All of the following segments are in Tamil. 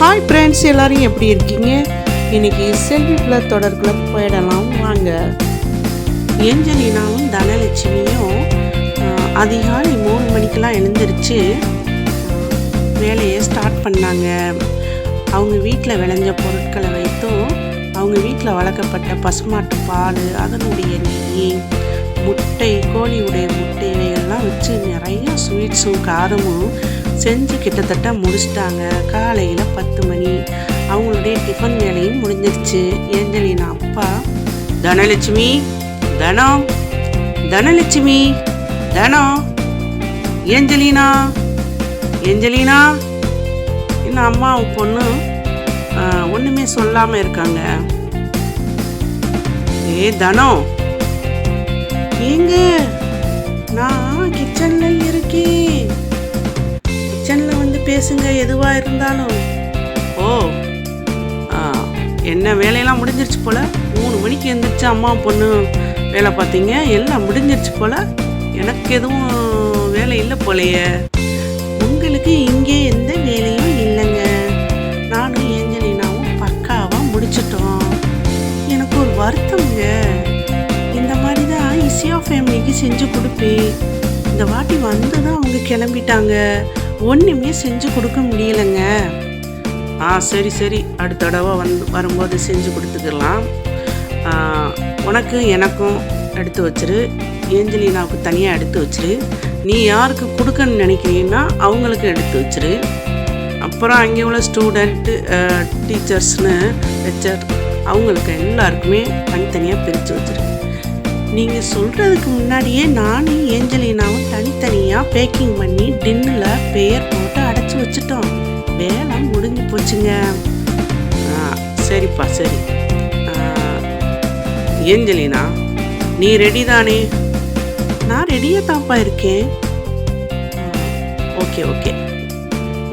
ஹாய் ஃப்ரெண்ட்ஸ் எல்லாரும் எப்படி இருக்கீங்க? இன்னைக்கு செல்வி பிள்ளர் தொடர்களை போயிடலாம். வாங்க. ஏஞ்சலினாவும் தனலட்சுமியும் அதிகாலை மூணு மணிக்கெலாம் எழுந்திருச்சு வேலையை ஸ்டார்ட் பண்ணாங்க. அவங்க வீட்டில் விளைஞ்ச பொருட்களை வைத்தும் அவங்க வீட்டில் வளர்க்கப்பட்ட பசுமாட்டு பால் அதனுடைய நெய் முட்டை கோழியுடைய முட்டை இவைகள்லாம் வச்சு நிறைய ஸ்வீட்ஸும் காரமும் செஞ்சு கிட்டத்தட்ட முடிச்சிட்டாங்க. காலையில் பத்து மணி. அவங்களுடைய டிஃபன் வேலையும் முடிஞ்சிருச்சு. ஏஞ்சலினா அப்பா தனலட்சுமி தனம் தனலட்சுமி தனம் ஏஞ்சலினா ஏஞ்சலினா? என்ன அம்மா பொண்ணு ஒன்றுமே சொல்லாமல் இருக்காங்க. ஏ தனம் எங்கே? பேசுங்க எதுவாக இருந்தாலும். ஓ ஆ, என்ன வேலையெல்லாம் முடிஞ்சிருச்சு போல்? மூணு மணிக்கு எழுந்திரிச்சு அம்மா பொண்ணு வேலை பார்த்தீங்க. எல்லாம் முடிஞ்சிருச்சு போல்? எனக்கு எதுவும் வேலை இல்லை போலையே. உங்களுக்கு இங்கே எந்த வேலையும் இல்லைங்க. நானும் ஏஞ்சலினாவும் பக்காவாக முடிச்சிட்டோம். எனக்கு ஒரு வருத்தம்ங்க. இந்த மாதிரி தான் இசியா ஃபேமிலிக்கு செஞ்சு கொடுப்பேன். இந்த வாட்டி வந்து தான் அவங்க கிளம்பிட்டாங்க. ஒன்றுமே செஞ்சு கொடுக்க முடியலைங்க. ஆ சரி சரி. அடுத்த தடவை வந்து வரும்போது செஞ்சு கொடுத்துக்கலாம். உனக்கு எனக்கும் எடுத்து வச்சிரு. ஏஞ்சலினாவுக்கு தனியாக எடுத்து வச்சிரு. நீ யாருக்கு கொடுக்கணும்னு நினைக்கிறீன்னா அவங்களுக்கு எடுத்து வச்சிரு. அப்புறம் அங்கே உள்ள ஸ்டூடெண்ட்டு டீச்சர்ஸ்னு லெக்சர் அவங்களுக்கு எல்லாருக்குமே தனித்தனியாக பிரித்து வச்சிரு. நீங்கள் சொல்கிறதுக்கு முன்னாடியே நானும் ஏஞ்சலினாவும் தனித்தனியாக பேக்கிங் பண்ணி டின்னில் பெயர் போட்டு அடைச்சி வச்சுட்டோம். வேலை முடிஞ்சு போச்சுங்க. சரிப்பா சரி. ஏஞ்சலினா நீ ரெடி தானே? நான் ரெடியாக தான்ப்பா இருக்கேன். Okay okay.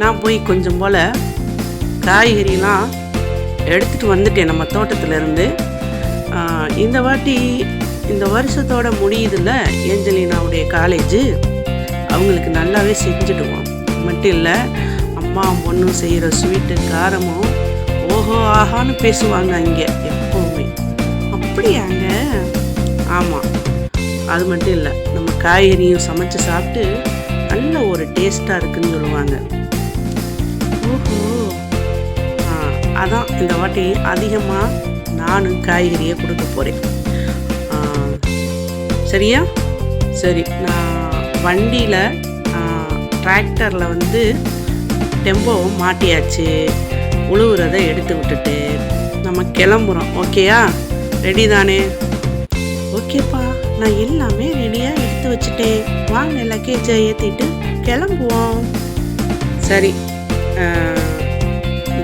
நான் போய் கொஞ்சம் போல் காய்கறிலாம் எடுத்துகிட்டு வந்துட்டேன் நம்ம தோட்டத்துலேருந்து இந்த வாட்டி இந்த வருஷத்தோட முடியுதுல்ல ஏஞ்சலினாவுடைய காலேஜு அவங்களுக்கு நல்லாவே செஞ்சுடுவோம். மட்டும் இல்லை அம்மா பொண்ணும் செய்கிற ஸ்வீட்டு காரமும் ஓஹோ ஆஹான்னு பேசுவாங்க அங்கே எப்போவுமே. அப்படியாங்க? ஆமாம் அது மட்டும் இல்லை நம்ம காய்கறியும் சமைச்சு சாப்பிட்டு நல்ல ஒரு டேஸ்ட்டாக இருக்குன்னு சொல்லுவாங்க. ஓஹோ. ஆ, அதான் இந்த வாட்டி அதிகமாக நானும் காய்கறியை கொடுக்க போகிறேன் சரியா? சரி நான் வண்டியில் டிராக்டரில் வந்து டெம்போ மாட்டியாச்சு. உழுவுறதை எடுத்து விட்டுட்டு நம்ம கிளம்புறோம். ஓகேயா ரெடி தானே? ஓகேப்பா நான் எல்லாமே ரெடியாக எடுத்து வச்சுட்டேன். வாங்க லக்கேஜை ஏற்றிட்டு கிளம்புவோம். சரி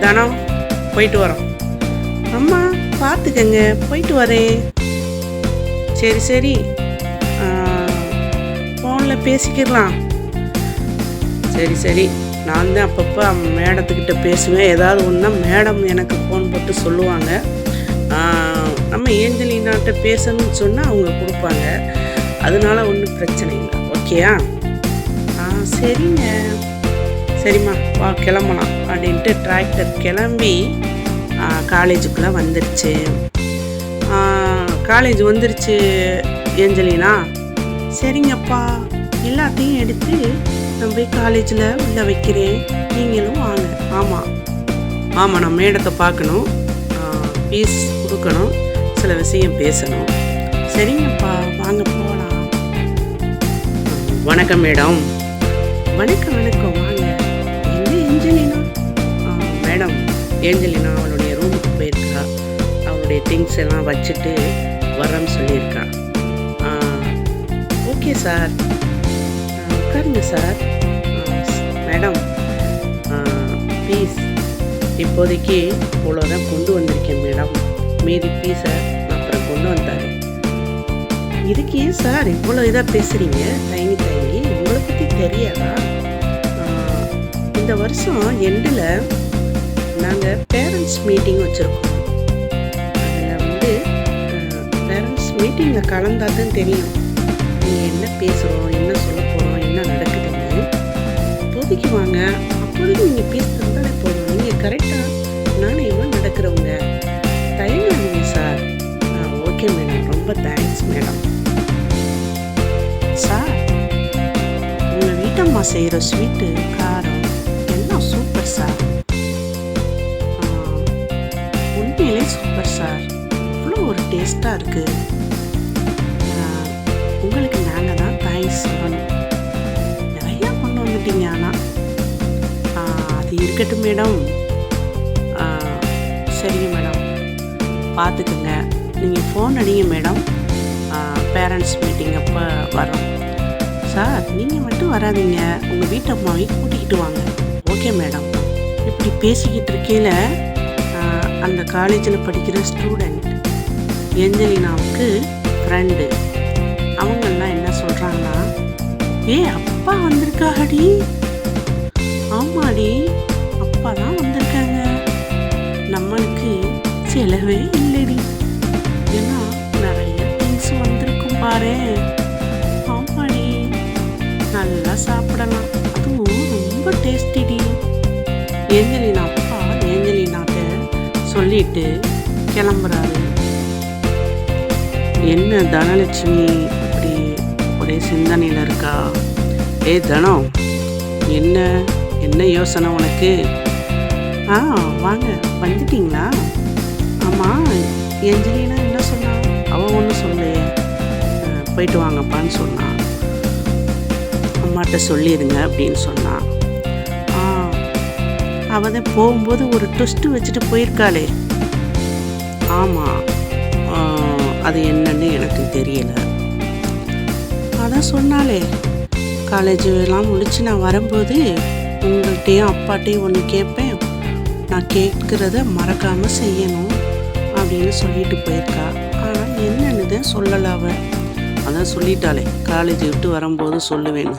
தனம் போயிட்டு வரோம். அம்மா பார்த்துக்கங்க போயிட்டு வரேன். சரி சரி. ஃபோனில் பேசிக்கிடலாம். சரி சரி. நான் தான் அப்பப்போ மேடத்துக்கிட்ட பேசுவேன். ஏதாவது ஒன்றா மேடம் எனக்கு ஃபோன் போட்டு சொல்லுவாங்க. நம்ம ஏஞ்சலினாட்ட பேசணும்னு சொன்னால் அவங்க கொடுப்பாங்க. அதனால ஒன்றும் பிரச்சனை இல்லை. ஓகேயா? ஆ சரிங்க. சரிம்மா வா கிளம்பலாம் அப்படின்ட்டு டிராக்டர் கிளம்பி காலேஜுக்குள்ளே வந்துருச்சு. காலேஜ் வந்துருச்சு ஏஞ்சலினா சரிங்கப்பா. எல்லாத்தையும் எடுத்து நான் போய் காலேஜில் உள்ள வைக்கிறேன். நீங்களும் வாங்க. ஆமாம் ஆமாம் நான் மேடத்தை பார்க்கணும். ஃபீஸ் கொடுக்கணும். சில விஷயம் பேசணும். சரிங்கப்பா. வாங்க போகலாம் வணக்கம் மேடம். வணக்கம் வணக்கம். வாங்க. எங்க ஏஞ்சலினா? மேடம் ஏஞ்சலினா அவளுடைய ரூமுக்கு போயிருக்கா. அவளுடைய திங்ஸ் எல்லாம் வச்சுட்டு வரேன்னு சொல்லியிருக்கா. ஓகே சார் உட்காருங்க சார். மேடம் ப்ளீஸ் இப்போதைக்கு இவ்வளோதான் கொண்டு வந்திருக்கேன் மேடம். மீதி பீஸை அப்புறம் கொண்டு வந்தாரு இதுக்கு ஏன் சார் இவ்வளோ இதாக பேசுகிறீங்க தயங்கி தயங்கி. உங்களை பற்றி தெரியாதா? இந்த வருஷம் எண்டில் நாங்கள் பேரண்ட்ஸ் மீட்டிங் வச்சுருக்கோம். அதில் வந்து பேரண்ட்ஸ் மீட்டிங்கில் கலந்தால் தான் தெரியும். நீங்கள் என்ன பேசுகிறோம் என்ன சொல்ல என்ன நடக்குதுன்னு இப்போதைக்கு வாங்க அப்போதைக்கு நீங்கள் பீஸ் தந்தாலே போதும். நீங்கள் கரெக்டாக நாணயமாக நடக்கிறவங்க. தயங்காதீங்க சார். ஓகே மேடம் ரொம்ப தேங்க்ஸ் மேடம் சார் உங்கள் வீட்டம்மா செய்கிற ஸ்வீட்டு காரம் எல்லாம் சூப்பர் சார். உண்மையிலே சூப்பர் சார். அவ்வளோ ஒரு டேஸ்ட்டாக இருக்குது இருக்கட்டும் மேடம். சரிங்க மேடம். பார்த்துக்குங்க. நீங்கள் ஃபோன் அடிங்க மேடம். பேரண்ட்ஸ் மீட்டிங் அப்போ வரோம் சார் நீங்கள் மட்டும் வராதீங்க. உங்கள் வீட்டம்மாவையும் கூட்டிக்கிட்டு வாங்க. Okay madam. இப்படி பேசிக்கிட்டு இருக்கையில் அந்த காலேஜில் படிக்கிற ஸ்டூடெண்ட் ஏஞ்சலினாவுக்கு ஃப்ரெண்டு அவங்கெல்லாம் என்ன சொல்கிறாங்கன்னா ஏ அப்பா வந்திருக்காடி ஆமாடி. அப்பா தான் வந்திருக்காங்க. நம்மளுக்கு செலவே இல்லடி. ஏன்னா நிறைய திங்ஸ் வந்திருக்கும் பாரு. ஆமாடி. நல்லா சாப்பிடலாம். அதுவும் ரொம்ப டேஸ்டிடி ஏஞ்சலினா அப்பா ஏஞ்சலினாட்ட சொல்லிட்டு கிளம்புறாரு. என்ன தனலட்சுமி அப்படி ஒரே சிந்தனையில் இருக்கா? ஏ தனம் என்ன என்ன யோசனை உனக்கு? ஆ வாங்க. வந்துட்டீங்களா? ஆமாம் ஏஞ்சலினா என்ன சொன்னா? அவள் ஒன்றும் சொல்லலையே. போயிட்டு வாங்கப்பான்னு சொன்னான் அம்மாட்ட சொல்லிடுங்க அப்படின்னு சொன்னான் ஆ அவன் தான் போகும்போது ஒரு ட்விஸ்ட்டு வச்சுட்டு போயிருக்காளே. ஆமாம் அது என்னன்னு எனக்கு தெரியல. அதான் சொன்னாலே காலேஜ் எல்லாம் முடிச்சு நான் வரும்போது உங்கள்கிட்டையும் அப்பாட்டையும் ஒன்று கேட்பேன் நான் கேட்குறத மறக்காமல் செய்யணும் அப்படின்னு சொல்லிட்டு போயிருக்கா. ஆனால் என்னன்னு தான் சொல்லலை அதான் சொல்லிட்டாளே காலேஜ் விட்டு வரும்போது சொல்லுவேன்னு.